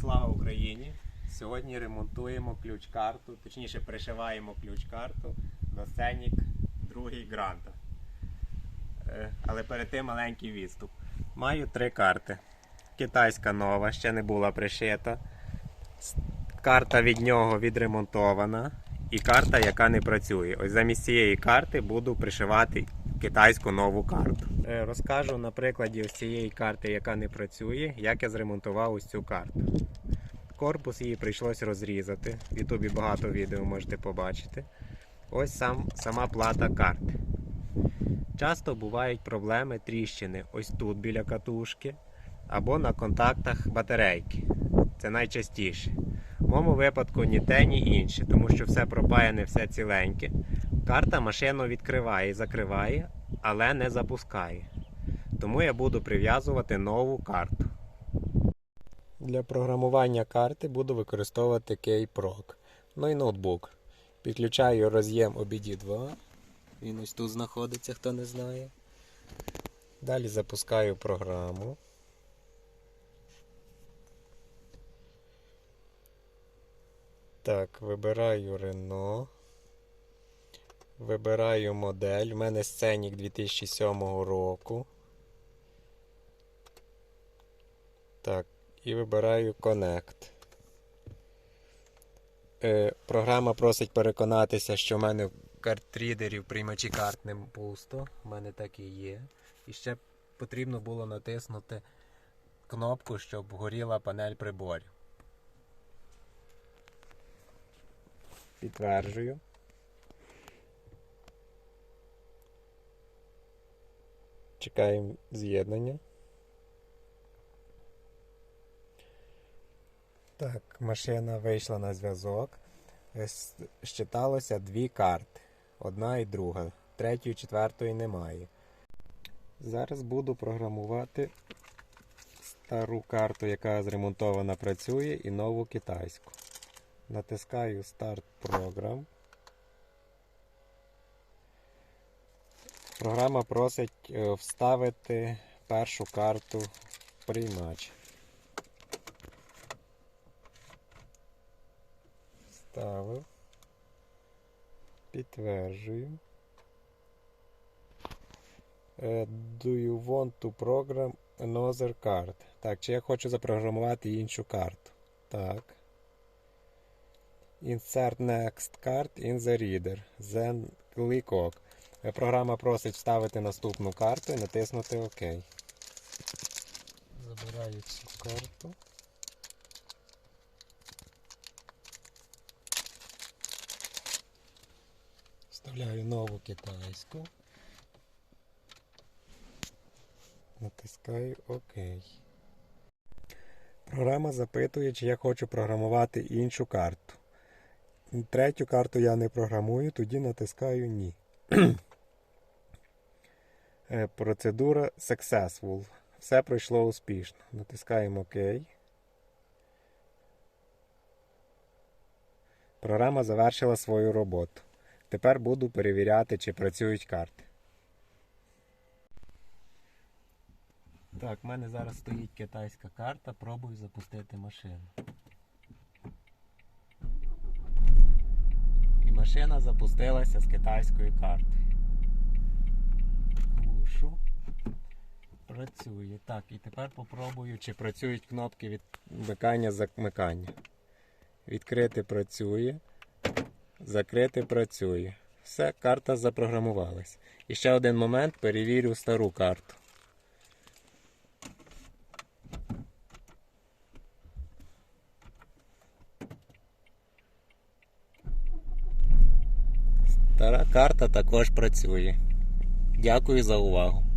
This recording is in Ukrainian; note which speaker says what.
Speaker 1: слава Україні! Сьогодні ремонтуємо ключ-карту, точніше пришиваємо ключ-карту до Scenic 2 Гранта. Е, Але перед тим маленький відступ. Маю три карти. Китайська нова, ще не була пришита. Карта від нього відремонтована. І карта, яка не працює. Ось замість цієї карти буду пришивати китайську нову карту. Е, Розкажу на прикладі ось цієї карти, яка не працює, як я зремонтував ось цю карту. Корпус її прийшлось розрізати. В Ютубі багато відео можете побачити. Ось сам, сама плата карти. Часто бувають проблеми тріщини ось тут біля катушки або на контактах батарейки. Це найчастіше. В моєму випадку ні те, ні інше, тому що все пропаяне, все ціленьке. Карта машину відкриває і закриває, але не запускає. Тому я буду прив'язувати нову карту. Для програмування карти буду використовувати Keyproc. Ну і ноутбук. Підключаю роз'єм OBD2. Він ось тут знаходиться, хто не знає. Далі запускаю програму. Так, вибираю Renault. Вибираю модель. У мене Scenic 2007 року. Так, і вибираю Connect. Е, програма просить переконатися, що в мене в картрідері в приймачі карт не пусто. У мене так і є. І ще потрібно було натиснути кнопку, щоб горіла панель приборів. Підтверджую. Чекаємо з'єднання. Так, машина вийшла на зв'язок. Е, Щиталося дві карти. Одна і друга. Третьої, четвертої немає. Зараз буду програмувати стару карту, яка зремонтована працює, і нову китайську. Натискаю Start Program. Програма просить е, вставити першу карту приймач. Ставив. Підтверджую. Е, Do you want to program another card? Так, чи я хочу запрограмувати іншу карту? Так. Insert next card in the reader. Then click OK. Програма просить вставити наступну карту і натиснути ОК. Забираю цю карту. Вставляю нову китайську. Натискаю ОК. Програма запитує, чи я хочу програмувати іншу карту. Третю карту я не програмую, тоді натискаю Ні. Е, Процедура successful. Все пройшло успішно. Натискаємо ОК. Програма завершила свою роботу. Тепер буду перевіряти, чи працюють карти. Так, в мене зараз стоїть китайська карта, пробую запустити машину. І машина запустилася з китайської карти. Працює. Так, і тепер попробую, чи працюють кнопки від вмикання замикання. Відкрити працює. Закрити працює. Все, карта запрограмувалась. І ще один момент перевірю стару карту. Стара карта також працює. Дякую за увагу.